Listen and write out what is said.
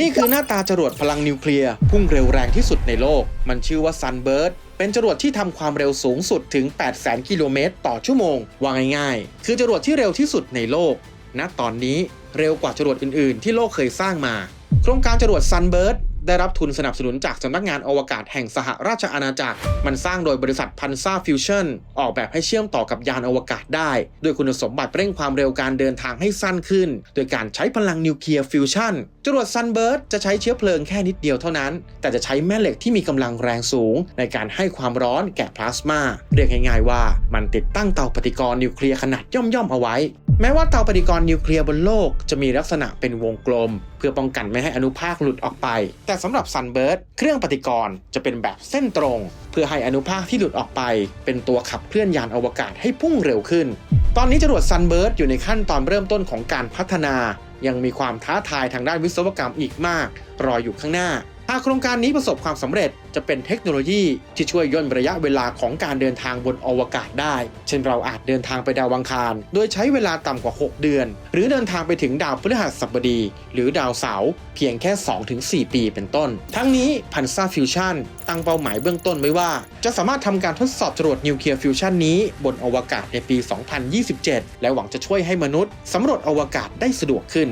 นี่คือหน้าตาจรวดพลังนิวเคลียร์พุ่งเร็วแรงที่สุดในโลก มันชื่อว่า Sunbird เป็นจรวดที่ทำความเร็วสูงสุดถึง 800,000 กิโลเมตรต่อชั่วโมงว่าง่ายๆ คือจรวดที่เร็วที่สุดในโลก ณ ตอนนี้เร็วกว่าจรวดอื่นๆ ที่โลกเคยสร้างมา โครงการจรวด Sunbird ได้รับทุนสนับสนุนจากสำนักงานอวกาศแห่งสหราชอาณาจักร มันสร้างโดยบริษัทพันซ่าฟิวชั่นออกแบบให้เชื่อมต่อกับยานอวกาศได้ด้วยคุณสมบัติเร่งความเร็วการเดินทางให้สั้นขึ้น โดยการใช้พลังนิวเคลียร์ฟิวชั่นจรวด Sunbird จะใช้เชื้อเพลิงแค่นิดเดียวเท่านั้น แต่จะใช้แม่เหล็กที่มีกำลังแรงสูง ในการให้ความร้อนแก่พลาสมาเรียกง่ายๆว่ามันติดตั้งเตาปฏิกรณ์นิวเคลียร์ขนาดย่อมๆเอาไว้ แม้ว่าเตาปฏิกรณ์นิวเคลียร์บนโลกจะมีลักษณะเป็นวงกลม เพื่อป้องกันไม่ให้อนุภาคหลุดออกไป แต่สำหรับ Sunbird เครื่องปฏิกรณ์จะเป็นแบบเส้นตรง เพื่อให้อนุภาคที่หลุดออกไป เป็นตัวขับเคลื่อนยานอวกาศให้พุ่งเร็วขึ้น ตอนนี้จรวด Sunbird อยู่ในขั้นตอนเริ่มต้นของการพัฒนา ยังมีความท้าทายทางด้านวิศวกรรมอีกมาก รออยู่ข้างหน้า หากโครงการนี้ประสบความสำเร็จจะเป็นเทคโนโลยีที่ช่วยย่นระยะเวลาของการเดินทางบนอวกาศได้ เช่นเราอาจเดินทางไปดาวอังคาร โดยใช้เวลาต่ำกว่า 6 เดือน หรือเดินทางไปถึงดาวพฤหัสบดี หรือดาวเสาร์เพียงแค่ 2-4 ปีเป็นต้น ทั้งนี้พันซ่าฟิวชั่นตั้งเป้าหมายเบื้องต้นไว้ว่า จะสามารถทำการทดสอบจรวดนิวเคลียร์ฟิวชั่นนี้บนอวกาศในปี 2027 และหวังจะช่วยให้มนุษย์สำรวจอวกาศได้สะดวกขึ้น